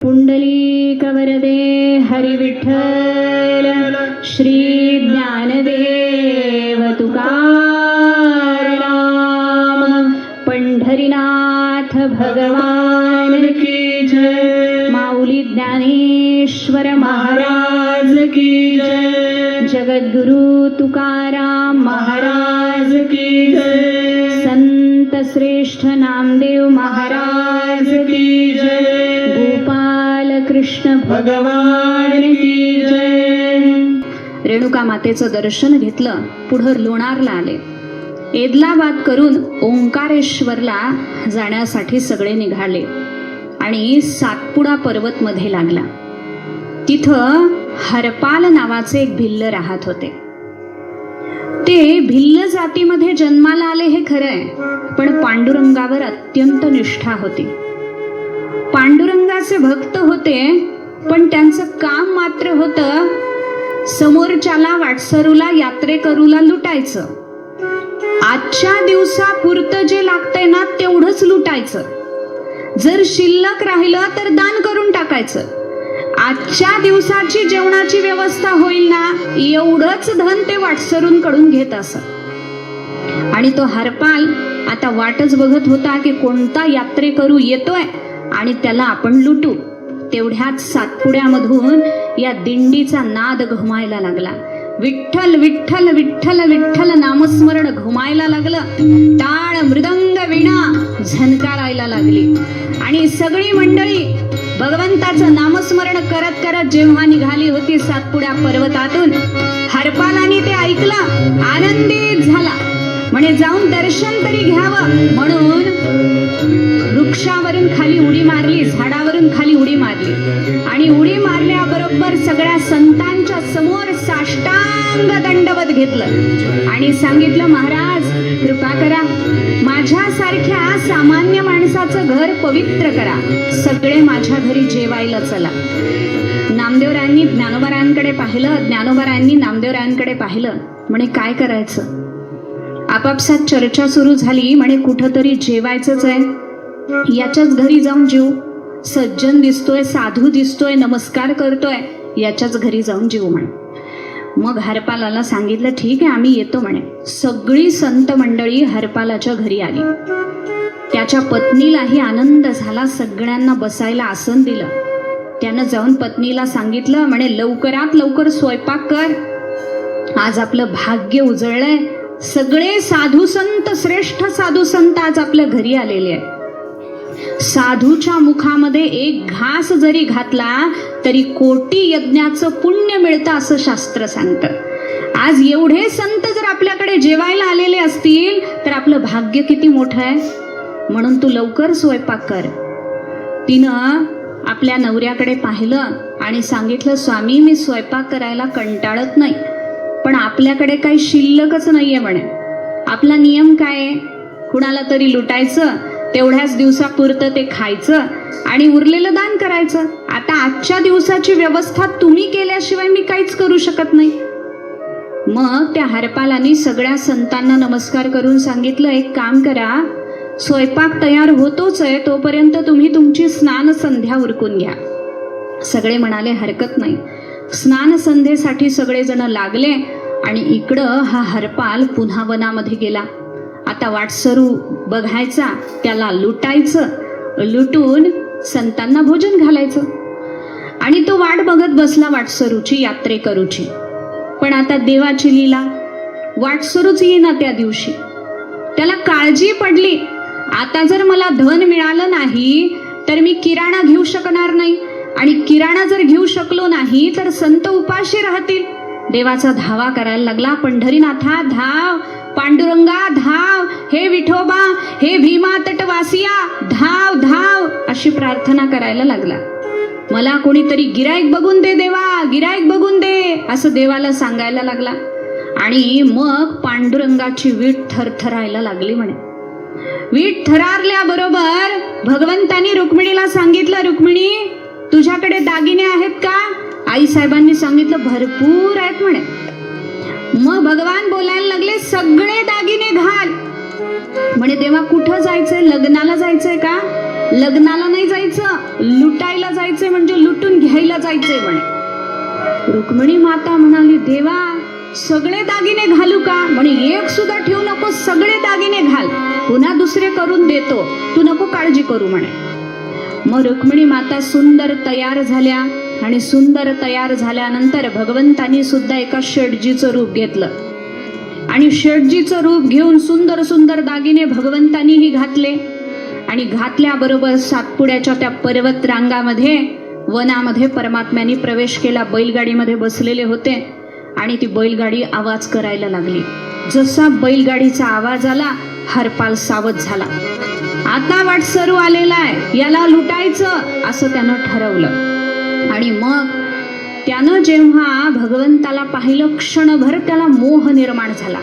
पुण्डलीकवरदे हरिविठ्ठल श्री ज्ञानदेव तुकाराम पंढरीनाथ भगवान की जय। माऊली ज्ञानेश्वर महाराज की जय। जगद्गुरु तुकाराम महाराज की जय। संत श्रेष्ठ नामदेव महाराज की जय। कृष्ण भगवान की जय. रेणुका मातेचं दर्शन घेतलं पुढं लोणारला आले. एदलाबाद करून ओंकारेश्वरला जाण्यासाठी सगळे निघाले आणि सातपुडा पर्वत मध्ये लागला. तिथं हरपाल नावाचे एक भिल्ल राहत होते. ते भिल्ल जातीमध्ये जन्माला आले हे खरं आहे पण पांडुरंगावर अत्यंत निष्ठा होती. पांडुरंगाचे भक्त होते पण त्यांचं काम मात्र होतं समोरच्याला वाटसरूला यात्रेकरूला लुटायचं. आजच्या दिवसापुरतं जे लागतंय ना तेवढंच लुटायचं. जर शिल्लक राहिलं तर दान करून टाकायचं. आजच्या दिवसाची जेवणाची व्यवस्था होईल ना एवढंच धन ते वाटसरूंकडून घेत असत आणि तो हरपाल आता वाटच बघत होता की कोणता यात्रेकरू येतोय. आणि त्याला आपण लुटू. तेवढ्याच सातपुड्यामधून या दिंडीचा नाद घुमायला लागला. विठ्ठल विठ्ठल विठ्ठल विठ्ठल नामस्मरण घुमायला लागलं. टाळ मृदंग विणा झनकारायला लागली. आणि सगळी मंडळी भगवंताचं नामस्मरण करत करत जेव्हा निघाली होती सातपुड्या पर्वतातून हरपालाने ते ऐकलं आनंदित झाला. म्हणे जाऊन दर्शन तरी घ्यावं. म्हणून वृक्षावरून खाली उडी मारली झाडावरून खाली उडी मारली. आणि उडी मारल्याबरोबर सगळ्या संतांच्या समोर साष्टांग दंडवत घेतलं. आणि सांगितलं महाराज कृपा करा. माझ्यासारख्या सामान्य माणसाचं घर पवित्र करा. सगळे माझ्या घरी जेवायला चला. नामदेवरायांनी ज्ञानोबरायांकडे पाहिलं. ज्ञानोबरायांनी नामदेवरायांकडे पाहिलं. म्हणे काय करायचं? आपापसात चर्चा सुरू झाली म्हणे कुठंतरी जेवायचंच आहे. याच्याच घरी जाऊन जेऊ. सज्जन दिसतोय साधू दिसतोय नमस्कार करतोय. याच्याच घरी जाऊन जेऊ म्हणे. मग हरपालाला सांगितलं ठीक आहे आम्ही येतो म्हणे. सगळी संत मंडळी हरपालाच्या घरी आली. त्याच्या पत्नीलाही आनंद झाला सगळ्यांना बसायला आसन दिलं. त्यानं जाऊन पत्नीला सांगितलं म्हणे लवकरात लवकर स्वयंपाक कर. आज आपलं भाग्य उजळलंय. सगळे साधू संत श्रेष्ठ साधू संत आज आपल्या घरी आलेले आहे साधूच्या मुखामध्ये एक घास जरी घातला तरी कोटी यज्ञाचं पुण्य मिळतं असं शास्त्र सांगतं. आज एवढे संत जर आपल्याकडे जेवायला आलेले असतील तर आपलं भाग्य किती मोठं आहे? म्हणून तू लवकर स्वयंपाक कर. तिनं आपल्या नवऱ्याकडे पाहिलं आणि सांगितलं स्वामी मी स्वयंपाक करायला कंटाळत नाही. पण आपल्याकडे काही शिल्लकच नाहीये म्हणे. आपला नियम काय आहे? कुणाला तरी लुटायचं तेवढ्याच दिवसापुरतं ते खायचं आणि उरलेलं दान करायचं. आता आजच्या दिवसाची व्यवस्था तुम्ही केल्याशिवाय मी काहीच करू शकत नाही. मग त्या हरपालाने सगळ्या संतांना नमस्कार करून सांगितलं एक काम करा स्वयंपाक तयार होतोच आहे तोपर्यंत तुम्ही तुमची स्नान संध्या उरकून घ्या. सगळे म्हणाले हरकत नाही. स्नान संध्येसाठी सगळेजण लागले आणि इकडं हा हरपाल पुन्हा वनामध्ये गेला. आता वाटसरू बघायचा त्याला लुटायचं लुटून संतांना भोजन घालायचं. आणि तो वाट बघत बसला वाटसरूची यात्रेकरूची. पण आता देवाची लीला वाटसरूच येईना त्या दिवशी. त्याला काळजी पडली. आता जर मला धन मिळालं नाही तर मी किराणा घेऊ शकणार नाही. आणि किराणा जर घेऊ शकलो नाही तर संत उपाशी राहतील. देवाचा धावा करायला लागला. पंढरीनाथा धाव. पांडुरंगा धाव. हे विठोबा हे भीमा तटवासिया धाव धाव. अशी प्रार्थना करायला लागला. मला कोणीतरी गिरायक बघून दे देवा गिरायक बघून दे असं देवाला सांगायला लागला. आणि मग पांडुरंगाची वीट थरथरायला लागली म्हणे. वीट थरारल्याबरोबर भगवंतानी रुक्मिणीला सांगितलं रुक्मिणी तुझ्याकडे दागिने आहेत का? आई साहेबांनी सांगितलं भरपूर आहेत म्हणे. मग भगवान बोलायला लागले सगळे दागिने घाल. म्हणे तेव्हा कुठं जायचंय? लग्नाला जायचंय का? लग्नाला नाही जायचं. लुटायला जायचंय म्हणजे लुटून घ्यायला जायचंय म्हणे. रुक्मिणी माता म्हणाली देवा सगळे दागिने घालू का? म्हणे एक सुद्धा ठेवू नको सगळे दागिने घाल. पुन्हा दुसरे करून देतो. तू नको काळजी करू म्हणे. मग रुक्मिणी माता सुंदर तयार झाल्या आणि सुंदर तयार झाल्यानंतर भगवंतांनी सुद्धा एका शेटजीचं रूप घेतलं. आणि शेटजीचं रूप घेऊन सुंदर सुंदर दागिने भगवंतानीही घातले. आणि घातल्याबरोबर सातपुड्याच्या त्या पर्वत रांगामध्ये वनामध्ये परमात्म्याने प्रवेश केला. बैलगाडीमध्ये बसलेले होते आणि ती बैलगाडी आवाज करायला लागली. जसा बैलगाडीचा आवाज आला हरपाल सावध झाला. आता वाटसरू आलेला आहे. याला लुटायचं असं त्यानं ठरवलं. आणि मग त्यानं जेव्हा भगवंताला पाहिलं क्षणभर त्याला मोह निर्माण झाला.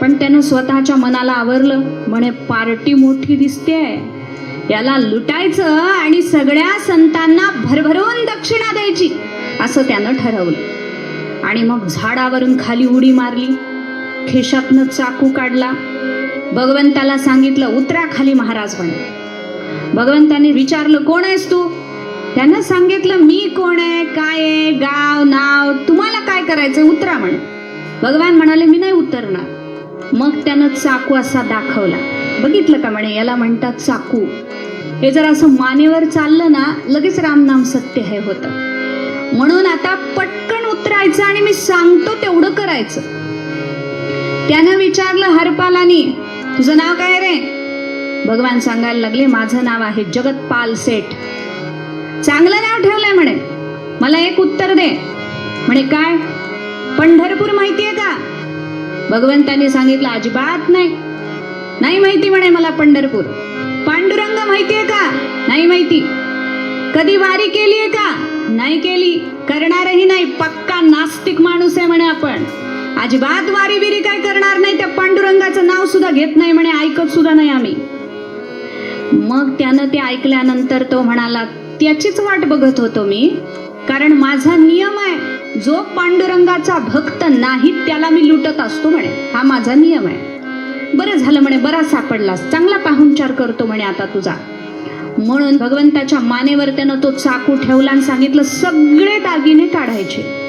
पण त्यानं स्वतःच्या मनाला आवरलं. म्हणे पार्टी मोठी दिसते. याला लुटायचं आणि सगळ्या संतांना भरभरून दक्षिणा द्यायची असं त्यानं ठरवलं. आणि मग झाडावरून खाली उडी मारली. खिशातनं चाकू काढला. भगवंताला सांगितलं उतरा खाली महाराज म्हणे. भगवंताने विचारलं कोण आहेस तू? त्यांना सांगितलं मी कोण आहे? काय आहे? गाव नाव तुम्हाला काय करायचं उतरा म्हण. भगवान म्हणाले मी नाही उतरणार. मग त्यानं चाकू असा दाखवला. बघितलं का म्हणे? याला म्हणतात चाकू. हे जर असं मानेवर चाललं ना लगेच रामनाम सत्य हे होतं. म्हणून आता पटकन उतरायचं आणि मी सांगतो तेवढं करायचं. त्यानं विचारलं हरपालानी तुझं नाव काय रे? भगवान सांगायला लागले माझं नाव आहे जगतपाल सेठ. चांगलं नाव ठेवलंय म्हणे. मला एक उत्तर दे. म्हणे काय? पंढरपूर माहितीये का? भगवंतांनी सांगितलं अजिबात नाही. नाही माहिती म्हणे मला पंढरपूर. पांडुरंग माहितीये का? नाही माहिती. कधी वारी केलीये का? नाही केली. करणारही नाही. पक्का नास्तिक माणूस आहे म्हणे आपण. अजिबात वारी बिरी काय करणार नाही. त्या पांडुरंगाचं नाव सुद्धा घेत नाही म्हणे ऐकत सुद्धा नाही आम्ही. मग त्यानं ते ऐकल्यानंतर तो म्हणाला त्याचीच वाट बघत होतो मी. कारण माझा नियम आहे जो पांडुरंगाचा भक्त नाही त्याला मी लुटत असतो म्हणे. हा माझा नियम आहे. बरं झालं म्हणे बरा सापडलास. चांगला पाहुणचार करतो म्हणे आता तुझा. म्हणून भगवंताच्या मानेवर त्यानं तो चाकू ठेवला आणि सांगितलं सगळे दागिने काढायचे.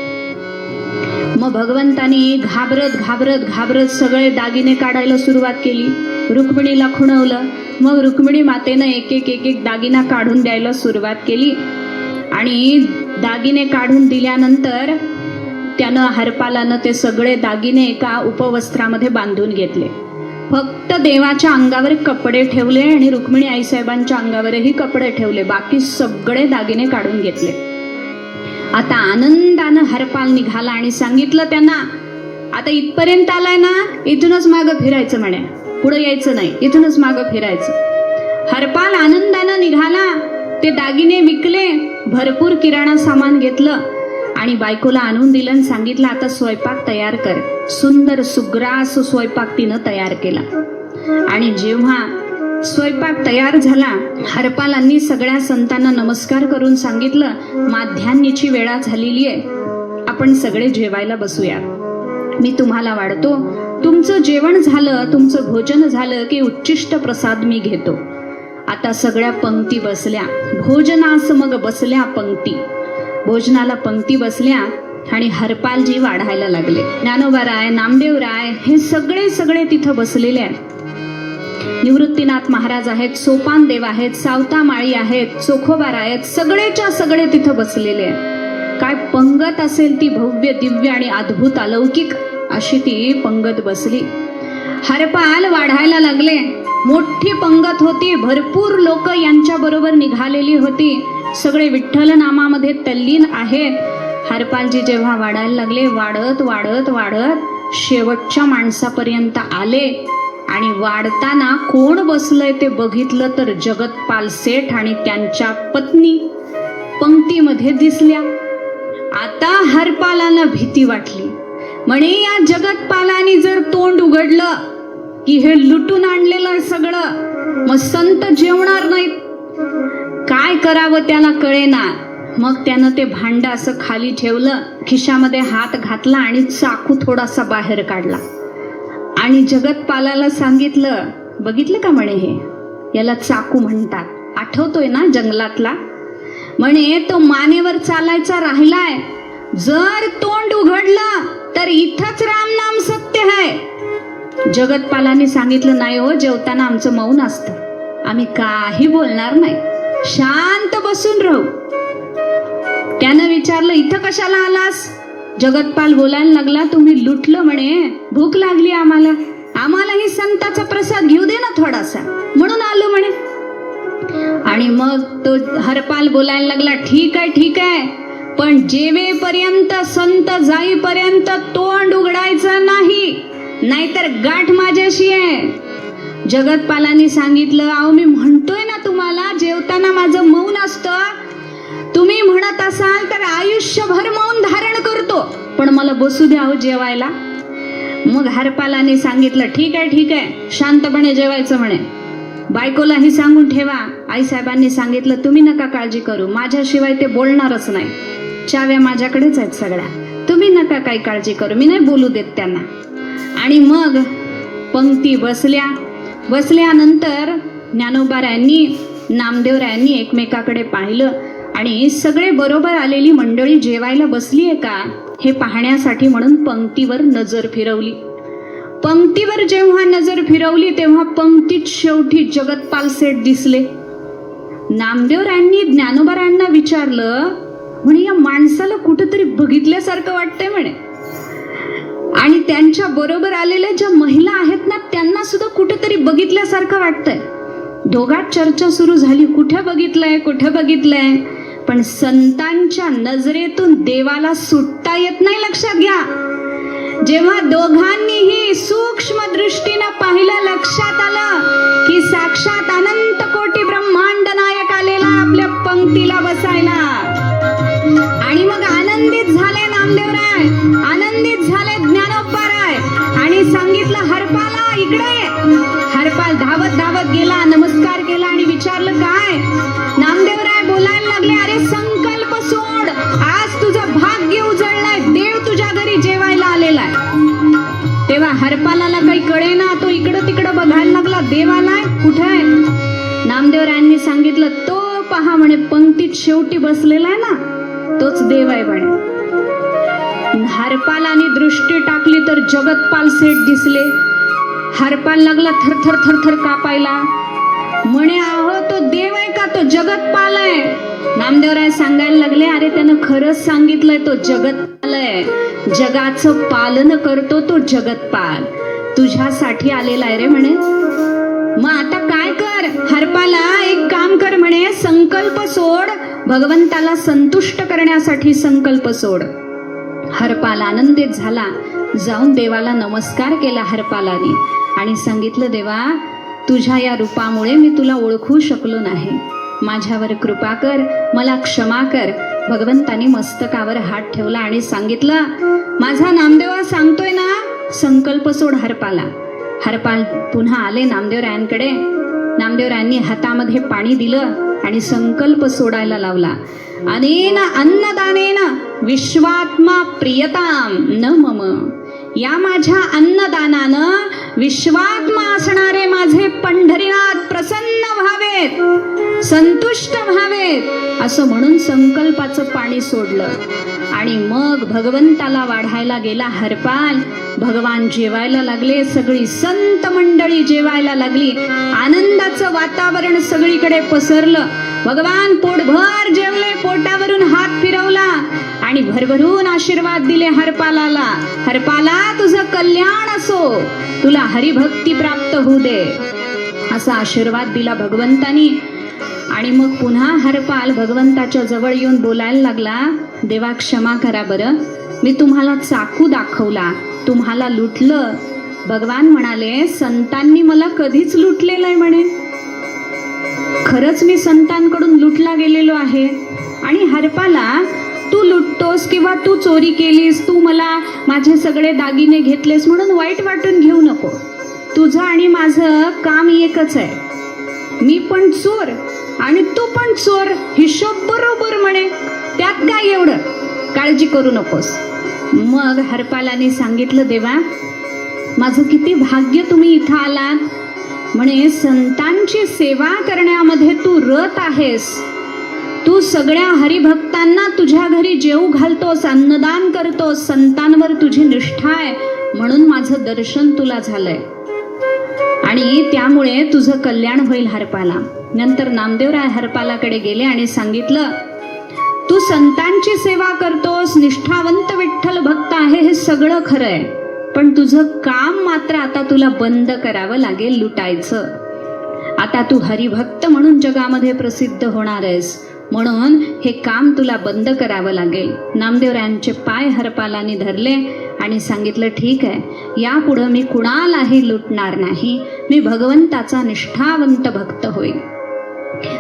मग भगवंतानी घाबरत घाबरत घाबरत सगळे दागिने काढायला सुरुवात केली. रुक्मिणीला खुणवलं. मग रुक्मिणी मातेनं एक एक एक एक दागिना काढून द्यायला सुरुवात केली. आणि दागिने काढून दिल्यानंतर त्यानं हरपालानं ते सगळे दागिने एका उपवस्त्रामध्ये बांधून घेतले. फक्त देवाच्या अंगावर कपडे ठेवले आणि रुक्मिणी आईसाहेबांच्या अंगावरही कपडे ठेवले. बाकी सगळे दागिने काढून घेतले. आता आनंदानं हरपाल निघाला आणि सांगितलं त्यांना आता इथपर्यंत आलाय ना इथूनच मागं फिरायचं म्हणे. पुढे यायचं नाही इथूनच मागं फिरायचं. हरपाल आनंदानं निघाला ते दागिने विकले भरपूर किराणा सामान घेतलं आणि बायकोला आणून दिलं आणि सांगितलं आता स्वयंपाक तयार कर. सुंदर सुग्रास स्वयंपाक तिनं तयार केला. आणि जेव्हा स्वयंपाक तयार झाला. हरपालांनी सगळ्या संतांना नमस्कार करून सांगितलं माध्यान्नीची वेळा झालेली आहे. आपण सगळे जेवायला बसूया मी तुम्हाला वाढतो तुमचं जेवण झालं तुमचं भोजन झालं की उच्चिष्ट प्रसाद मी घेतो. आता सगळ्या पंक्ती बसल्या. भोजनास मग बसल्या पंक्ती. भोजनाला पंक्ती बसल्या आणि हरपालजी वाढायला लागले. ज्ञानोबा राय नामदेव राय हे सगळे सगळे तिथं बसलेले आहेत. निवृत्तीनाथ महाराज आहेत सोपान देव आहेत सावता माळी आहेत चोखोबार आहेत सगळेच्या सगळे तिथं बसलेले आहेत. काय पंगत असेल ती भव्य दिव्य आणि अद्भुत अलौकिक अशी ती पंगत बसली. हरपाल वाढायला लागले. मोठी पंगत होती भरपूर लोक यांच्या बरोबर निघालेली होती. सगळे विठ्ठल नामामध्ये तल्लीन आहेत. हरपालजी जेव्हा वाढायला लागले वाढत वाढत वाढत शेवटच्या माणसापर्यंत आले. आणि वाढताना कोण बसलंय ते बघितलं तर जगतपाल सेठ आणि त्यांच्या पत्नी पंक्तीमध्ये दिसल्या. आता हरपालाला भीती वाटली. म्हणे या जगतपालाने जर तोंड उघडलं की हे लुटून आणलेलं सगळं मग संत जेवणार नाहीत. काय करावं त्याला कळेना. मग त्यानं ते भांड असं खाली ठेवलं खिशामध्ये हात घातला आणि चाकू थोडासा बाहेर काढला. आणि जगतपालाला सांगितलं बघितलं का म्हणे हे? याला चाकू म्हणतात. आठवतोय ना जंगलातला? म्हणे तो मानेवर चालायचा राहिलाय. जर तोंड उघडलं तर इथंच राम नाम सत्य आहे. जगतपालाने सांगितलं नाही हो जेवताना आमचं मौन असतं. आम्ही काही बोलणार नाही. शांत बसून राहू. त्यानं विचारलं इथं कशाला आलास? जगतपाल बोलायला लागला तुम्ही लुटलं म्हणे. भूक लागली आम्हाला. आम्हालाही संताचा प्रसाद घेऊ दे ना थोडासा. म्हणून आलो म्हणे. आणि मग तो हरपाल बोलायला लागला ठीक आहे ठीक आहे. पण जेवेपर्यंत संत जाईपर्यंत तोंड उघडायचं नाही नाहीतर गाठ माझ्याशी आहे. जगतपालांनी सांगितलं अहो मी म्हणतोय ना तुम्हाला जेवताना माझं मौन असतं तुम्ही म्हणत असाल तर आयुष्यभर मौन धारण करतो. पण मला बसू द्या हो जेवायला. मग हरपालाने सांगितलं ठीक आहे ठीक आहे. शांतपणे जेवायचं म्हणे. बायकोलाही सांगून ठेवा. आईसाहेबांनी सांगितलं तुम्ही नका काळजी करू. माझ्याशिवाय ते बोलणारच नाही. चाव्या माझ्याकडेच आहेत सगळ्या. तुम्ही नका काही काळजी करू. मी नाही बोलू देत त्यांना. आणि मग पंक्ती बसल्या. बसल्यानंतर ज्ञानोबारायांनी नामदेवरायांनी एकमेकाकडे पाहिलं. आणि सगळे बरोबर आलेली मंडळी जेवायला बसली आहे का? हे पाहण्यासाठी म्हणून पंक्तीवर नजर फिरवली. पंक्तीवर जेव्हा नजर फिरवली तेव्हा पंक्तीत शेवटी जगतपाल सेठ दिसले. नामदेवरायांनी ज्ञानोबारायांना विचारलं म्हणे या माणसाला कुठंतरी बघितल्यासारखं वाटतंय म्हणे. आणि त्यांच्या बरोबर आलेल्या ज्या महिला आहेत ना त्यांना सुद्धा कुठंतरी बघितल्यासारखं वाटतंय. दोघात चर्चा सुरू झाली. कुठे बघितलंय कुठे बघितलंय? पण संतांच्या नजरेतून देवाला सुटता येत नाही लक्षात घ्या. जेव्हा दोघांनीही सूक्ष्म कुठे आहे? नामदेवरायांनी सांगितलं तो पहा म्हणे पंक्तीत शेवटी बसलेला आहे ना तोच देव आहे म्हणे. हरपालाने दृष्टी टाकली तर जगतपाल सेठ दिसले. हरपाल लागला थरथर थरथर कापायला. म्हणे आहो तो देव आहे का? तो जगतपाल आहे. नामदेवराय सांगायला लागले अरे त्यानं खरंच सांगितलंय तो जगतपाल आहे. जगाचं पालन करतो तो जगतपाल. तुझ्यासाठी आलेला आहे रे म्हणे. सोड. भगवंताला संतुष्ट करण्यासाठी संकल्प सोड. हरपाल आनंदित झाला. जाऊन देवाला नमस्कार केला हरपालाने आणि सांगितलं देवा तुझ्या या रूपामुळे मी तुला ओळखू शकलो नाही. माझ्यावर कृपा कर मला क्षमा कर. भगवंतानी मस्तकावर हात ठेवला आणि सांगितलं माझा नामदेवा सांगतोय ना? संकल्प सोड हरपाला. हरपाल पुन्हा आले नामदेवरायांकडे. नामदेवरायांनी हातामध्ये पाणी दिलं. आणि संकल्प सोडायला लावला. अनेन अन्नदानेन विश्वात्मा प्रियताम न मम. या माझ्या अन्नदानानं विश्वात्मा असणारे माझे पंढरीनाथ प्रसन्न व्हावेत. संतुष्ट व्हावेत असं म्हणून संकल्पाचं पाणी सोडलं. आणि मग भगवंताला वाढायला गेला हरपाल. भगवान जेवायला लागले सगळी संत मंडळी जेवायला लागली. आनंदाचं वातावरण सगळीकडे पसरलं. भगवान पोटभर जेवले पोटावरून हात फिरवला. आणि भरभरून आशीर्वाद दिले हरपालाला. हरपाला तुझं कल्याण असो. तुला हरिभक्ती प्राप्त होऊ दे. असा आशीर्वाद दिला भगवंतानी. आणि मग पुन्हा हरपाल भगवंताच्या जवळ येऊन बोलायला लागला देवा क्षमा करा बरं. मी तुम्हाला चाकू दाखवला. तुम्हाला लुटलं. भगवान म्हणाले संतांनी मला कधीच लुटलेलं आहे म्हणे. खरंच मी संतांकडून लुटला गेलेलो आहे. आणि हरपाला तू लुटतोस किंवा तू चोरी केलीस तू मला माझे सगळे दागिने घेतलेस म्हणून वाईट वाटून घेऊ नको. तुझं आणि माझं काम एकच आहे. मी पण चोर आणि तू पण चोर हिशोब बरोबर म्हणे. त्यात काय एवढं? काळजी करू नकोस. मग हरपालाने सांगितलं देवा माझं किती भाग्य तुम्ही इथं आलात. म्हणे संतांची सेवा करण्यामध्ये तू रत आहेस. तू सगळ्या हरिभक्तांना तुझ्या घरी जेऊ घालतोस अन्नदान करतोस संतांवर तुझी निष्ठा आहे म्हणून माझं दर्शन तुला झालंय. आणि त्यामुळे तुझं कल्याण होईल हरपाला. नंतर नामदेवराय हरपालाकडे गेले आणि सांगितलं तू संतांची सेवा करतोस निष्ठावंत विठ्ठल भक्त आहे हे सगळं खरं आहे पण तुझं काम मात्र आता तुला बंद करावं लागेल लुटायचं. आता तू हरिभक्त म्हणून जगामध्ये प्रसिद्ध होणार आहेस. म्हणून हे काम तुला बंद करावं लागेल. नामदेवरायांचे पाय हरपालानी धरले आणि सांगितलं ठीक आहे. यापुढं मी कुणालाही लुटणार नाही. मी भगवंताचा निष्ठावंत भक्त होईल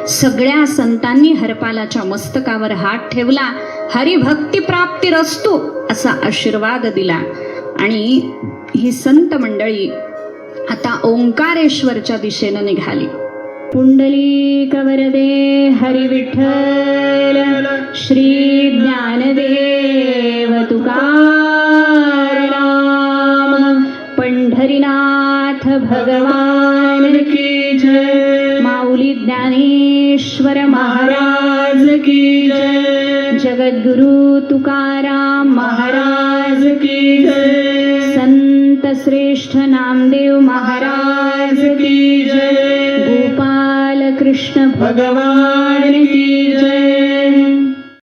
सगळ्या संतांनी हरपालाच्या मस्तकावर हात ठेवला हरिभक्ती प्राप्ती रस्तू असा आशीर्वाद दिला. आणि ही संत मंडळी आता ओंकारेश्वरच्या दिशेनं निघाली. पुंडली कवरदे हरी विठ्ठल श्री ज्ञानदेव तुकाराम पंढरीनाथ भगवान. महाराज की जय। जगद्गुरु तुकाराम महाराज की जय। संत श्रेष्ठ नामदेव महाराज की जय। गोपाल कृष्ण भगवान की जय।